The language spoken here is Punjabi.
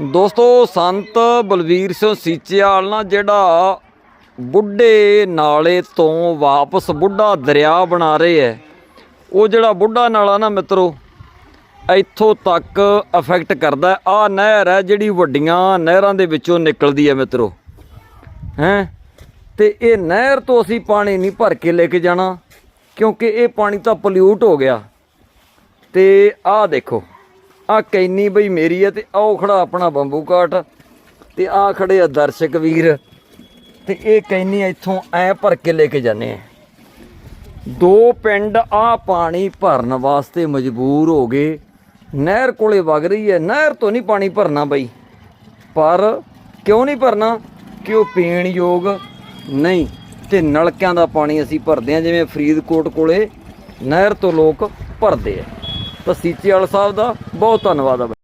ਦੋਸਤੋ, ਸੰਤ ਬਲਵੀਰ ਸਿੰਘ ਸੀਚੇਵਾਲ ਨਾਲ ਜਿਹੜਾ ਬੁੱਢੇ ਨਾਲੇ ਤੋਂ ਵਾਪਸ ਬੁੱਢਾ ਦਰਿਆ ਬਣਾ ਰਹੇ ਹੈ ਉਹ ਜਿਹੜਾ ਬੁੱਢਾ ਨਾਲਾ ਨਾ ਮਿੱਤਰੋ, ਇੱਥੋਂ ਤੱਕ ਅਫੈਕਟ ਕਰਦਾ ਆ ਨਹਿਰ ਹੈ ਜਿਹੜੀ ਵੱਡੀਆਂ ਨਹਿਰਾਂ ਦੇ ਵਿੱਚੋਂ ਨਿਕਲਦੀ ਹੈ ਮਿੱਤਰੋ। ਹੈਂ? ਤੇ ਇਹ ਨਹਿਰ ਤੋਂ ਅਸੀਂ ਪਾਣੀ ਨਹੀਂ ਭਰ ਕੇ ਲੈ ਕੇ ਜਾਣਾ, ਕਿਉਂਕਿ ਇਹ ਪਾਣੀ ਤਾਂ ਪੋਲਿਊਟ ਹੋ ਗਿਆ। ਤੇ ਆਹ ਦੇਖੋ। ਆ ਕੈਨੀ ਬਈ ਮੇਰੀ ਹੈ ਤੇ ਆਹ ਖੜਾ ਆਪਣਾ ਬੰਬੂ ਕਾਟ ਤੇ ਆ ਖੜੇ ਆ ਦਰਸ਼ਕ ਵੀਰ। ਤੇ ਇਹ ਕੈਨੀ ਇੱਥੋਂ ਐ ਭਰ ਕੇ ਲੈ ਕੇ ਜਾਂਦੇ ਆ। ਦੋ ਪਿੰਡ ਆ ਪਾਣੀ ਭਰਨ ਵਾਸਤੇ ਮਜਬੂਰ ਹੋ ਗਏ। ਨਹਿਰ ਕੋਲੇ ਵਗ ਰਹੀ ਹੈ। ਨਹਿਰ ਤੋਂ ਨਹੀਂ ਪਾਣੀ ਭਰਨਾ ਬਈ। ਪਰ ਕਿਉਂ ਨਹੀਂ ਭਰਨਾ? ਕਿ ਉਹ ਪੀਣ ਯੋਗ ਨਹੀਂ। ਤੇ ਨਲਕਿਆਂ ਦਾ ਪਾਣੀ ਅਸੀਂ ਭਰਦੇ ਆ, ਜਿਵੇਂ ਫਰੀਦਕੋਟ ਕੋਲੇ ਨਹਿਰ ਤੋਂ ਲੋਕ ਭਰਦੇ ਆ। ਤਾਂ ਸੀਚੇਵਾਲ ਸਾਹਿਬ ਦਾ ਬਹੁਤ ਧੰਨਵਾਦ ਆ ਬਈ।